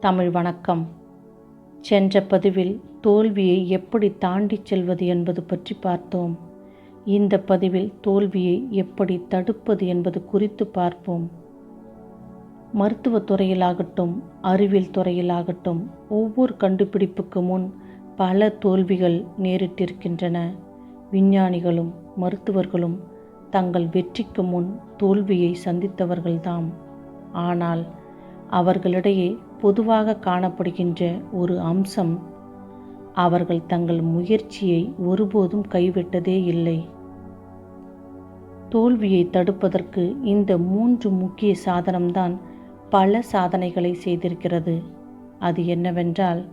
தமிழ் வணக்கம். சென்ற பதிவில் தோல்வியை எப்படி தாண்டிச் செல்வது என்பது பற்றி பார்த்தோம். இந்த பதிவில் தோல்வியை எப்படி தடுப்பது என்பது குறித்து பார்ப்போம். மருத்துவத் துறையிலாகட்டும் அறிவியல் துறையிலாகட்டும் ஒவ்வொரு கண்டுபிடிப்புக்கு முன் பல தோல்விகள் நேரிட்டிருக்கின்றன. விஞ்ஞானிகளும் மருத்துவர்களும் தங்கள் வெற்றிக்கு முன் தோல்வியை சந்தித்தவர்கள்தாம். ஆனால் அவர்களிடையே பொதுவாக காணப்படுகின்ற ஒரு அம்சம் அவர்கள் தங்கள் முயற்சியை ஒருபோதும் கைவிட்டதே இல்லை. தோல்வியை தடுப்பதற்கு இந்த மூன்று முக்கிய சாதனம்தான் பல சாதனைகளை செய்திருக்கிறது. அது என்னவென்றால்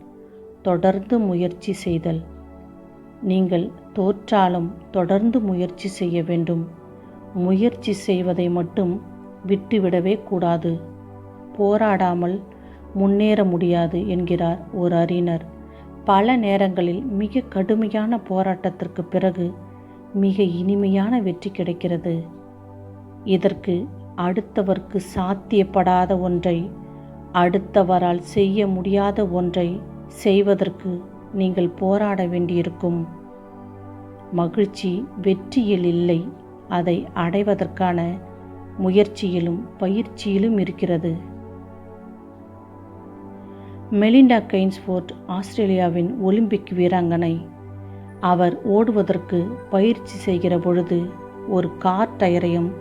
தொடர்ந்து முயற்சி செய்தல். நீங்கள் தோற்றாலும் தொடர்ந்து முயற்சி செய்ய வேண்டும். முயற்சி செய்வதை மட்டும் விட்டுவிடவே கூடாது. போராடாமல் முன்னேற முடியாது என்கிறார் ஒரு அறிஞர். பல நேரங்களில் மிக கடுமையான போராட்டத்திற்கு பிறகு மிக இனிமையான வெற்றி கிடைக்கிறது. இதற்கு அடுத்தவர்க்கு சாத்தியப்படாத ஒன்றை அடுத்தவரால் செய்ய முடியாத ஒன்றை செய்வதற்கு நீங்கள் போராட வேண்டியிருக்கும். மகிழ்ச்சி வெற்றியில் இல்லை அதை அடைவதற்கான முயற்சியிலும் பயிற்சியிலும் இருக்கிறது. மெலிண்டா கெய்ன்ஸ்ஃபோர்ட் ஆஸ்திரேலியாவின் ஒலிம்பிக் வீராங்கனை. அவர் ஓடுவதற்கு பயிற்சி செய்கிற பொழுது ஒரு கார் டயரையும்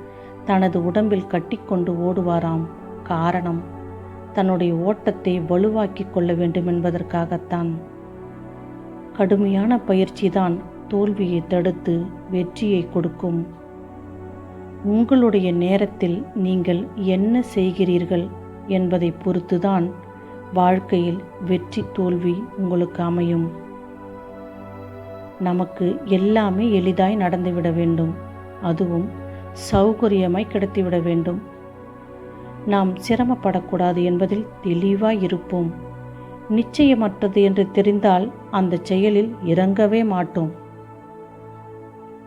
தனது உடம்பில் கட்டிக்கொண்டு ஓடுவாராம் காரணம் தன்னுடைய ஓட்டத்தை வலுவாக்கிக் கொள்ள வேண்டும் என்பதற்காகத்தான். கடுமையான பயிற்சிதான் தோல்வியை தடுத்து வெற்றியை கொடுக்கும். உங்களுடைய நேரத்தில் நீங்கள் என்ன செய்கிறீர்கள் என்பதை பொறுத்துதான் வாழ்க்கையில் வெற்றி தோல்வி உங்களுக்கு அமையும். நமக்கு எல்லாமே எளிதாய் நடந்துவிட வேண்டும். அதுவும் சௌகரியமாய் கிடைத்துவிட வேண்டும். நாம் சிரமப்படக்கூடாது என்பதில் தெளிவாய் இருப்போம். நிச்சயமற்றது என்று தெரிந்தால் அந்த செயலில் இறங்கவே மாட்டோம்.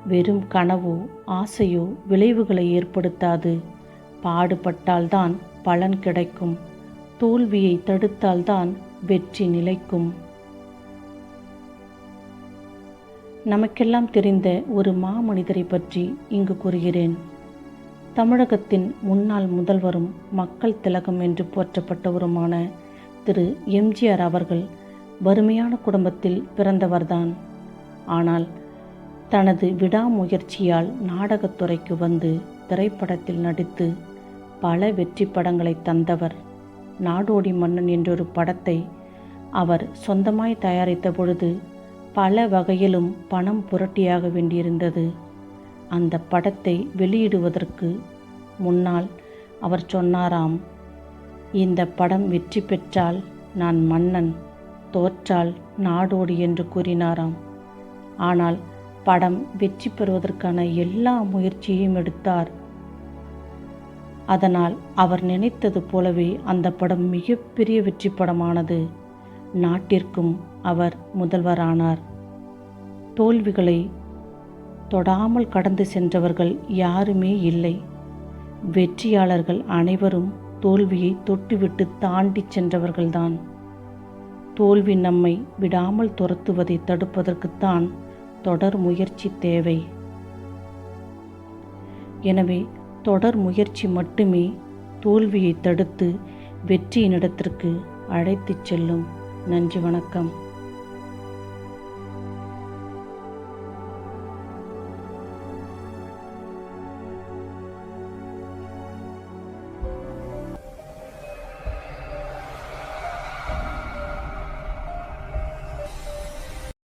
வெறும் கனவோ ஆசையோ விளைவுகளை ஏற்படுத்தாது. பாடுபட்டால்தான் பலன் கிடைக்கும். தோல்வியை தடுத்தால்தான் வெற்றி நிலைக்கும். நமக்கெல்லாம் தெரிந்த ஒரு மாமனிதரை பற்றி இங்கு கூறுகிறேன். தமிழகத்தின் முன்னாள் முதல்வரும் மக்கள் திலகம் என்று போற்றப்பட்டவருமான திரு. எம்ஜிஆர் அவர்கள் வறுமையான குடும்பத்தில் பிறந்தவர்தான். ஆனால் தனது விடாமுயற்சியால் நாடகத்துறைக்கு வந்து திரைப்படத்தில் நடித்து பல வெற்றி படங்களை தந்தவர் நாடோடி மன்னன் என்றொரு படத்தை அவர் சொந்தமாய் தயாரித்த பொழுது பல வகையிலும் பணம் புரட்டியாக வேண்டியிருந்தது. அந்த படத்தை வெளியிடுவதற்கு முன்னால் அவர் சொன்னாராம் இந்த படம் வெற்றி பெற்றால் நான் மன்னன் தோற்றால் நாடோடி என்று கூறினாராம். ஆனால் படம் வெற்றி பெறுவதற்கான எல்லா முயற்சியையும் எடுத்தார் அதனால் அவர் நினைத்தது போலவே அந்த படம் மிகப்பெரிய வெற்றி படமானது. நாட்டிற்கும் அவர் முதல்வரானார். தோல்விகளை தொடாமல் கடந்து சென்றவர்கள் யாருமே இல்லை. வெற்றியாளர்கள் அனைவரும் தோல்வியை தொட்டுவிட்டு தாண்டி சென்றவர்கள்தான். தோல்வி நம்மை விடாமல் துரத்துவதை தடுப்பதற்குத்தான் தொடர் முயற்சி தேவை. எனவே தொடர் முயற்சி மட்டுமே தோல்வியை தடுத்து வெற்றியினிடத்திற்கு அழைத்துச் செல்லும். நன்றி வணக்கம்.